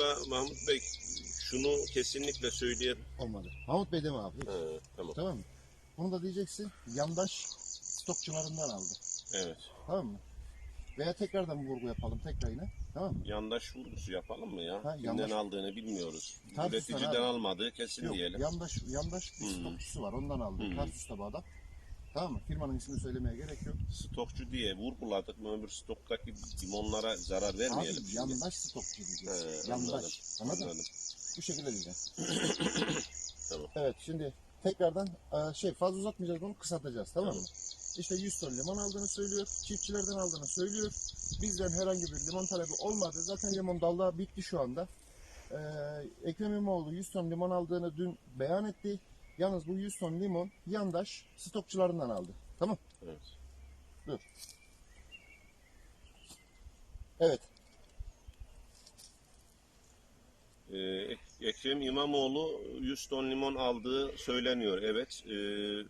burada Mahmut Bey şunu kesinlikle söyleyelim. Olmadı. Mahmut Bey deme abi. hiç. Tamam. Tamam mı? Bunu da diyeceksin yandaş stokçularından aldı. Evet. Tamam mı? Veya tekrardan vurgu yapalım tekrar yine. Tamam mı? Yandaş vurgusu yapalım mı ya? Ha, Kimden yandaş- aldığını bilmiyoruz. Tarsus'tan Üreticiden abi. almadığı kesin Yok, diyelim. yandaş yandaş bir Hmm. stokçusu var. Ondan aldı. Hmm. Tarsus'ta bu adam. Tamam mı? Firmanın ismini söylemeye gerek yok. Stokçu diye vurguladık mı öbür stoktaki limonlara zarar vermeyelim. Abi şimdi. yandaş stokçu diyeceğiz. He, yandaş. anladım, Anladın mı? Anladım. Bu şekilde diyeceğiz. Tamam. Evet şimdi tekrardan e, şey fazla uzatmayacağız bunu kısaltacağız tamam mı? İşte 100 ton limon aldığını söylüyor. Çiftçilerden aldığını söylüyor. Bizden herhangi bir limon talebi olmadı. Zaten limon dalda bitti şu anda. Ee, Ekrem İmamoğlu 100 ton limon aldığını dün beyan etti. Yalnız bu 100 ton limon yandaş stokçularından aldı. Tamam. Evet. Dur. Evet. Ee, Ek- Ekrem İmamoğlu 100 ton limon aldığı söyleniyor. Evet. Ee,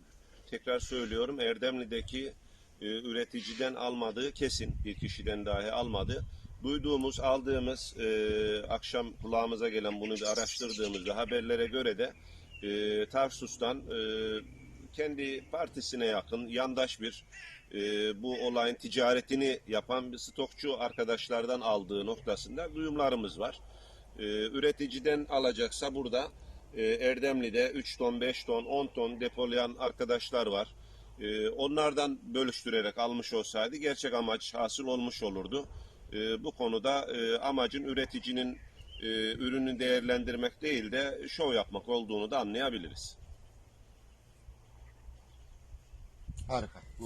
tekrar söylüyorum. Erdemli'deki e, üreticiden almadığı kesin. Bir kişiden dahi almadı. Duyduğumuz, aldığımız, e, akşam kulağımıza gelen bunu bir araştırdığımızda haberlere göre de e, Tarsus'tan e, kendi partisine yakın yandaş bir e, bu olayın ticaretini yapan bir stokçu arkadaşlardan aldığı noktasında duyumlarımız var. E, üreticiden alacaksa burada e, Erdemli'de 3 ton, 5 ton, 10 ton depolayan arkadaşlar var. E, onlardan bölüştürerek almış olsaydı gerçek amaç hasıl olmuş olurdu. E, bu konuda e, amacın üreticinin e, ürünü değerlendirmek değil de şov yapmak olduğunu da anlayabiliriz. Harika.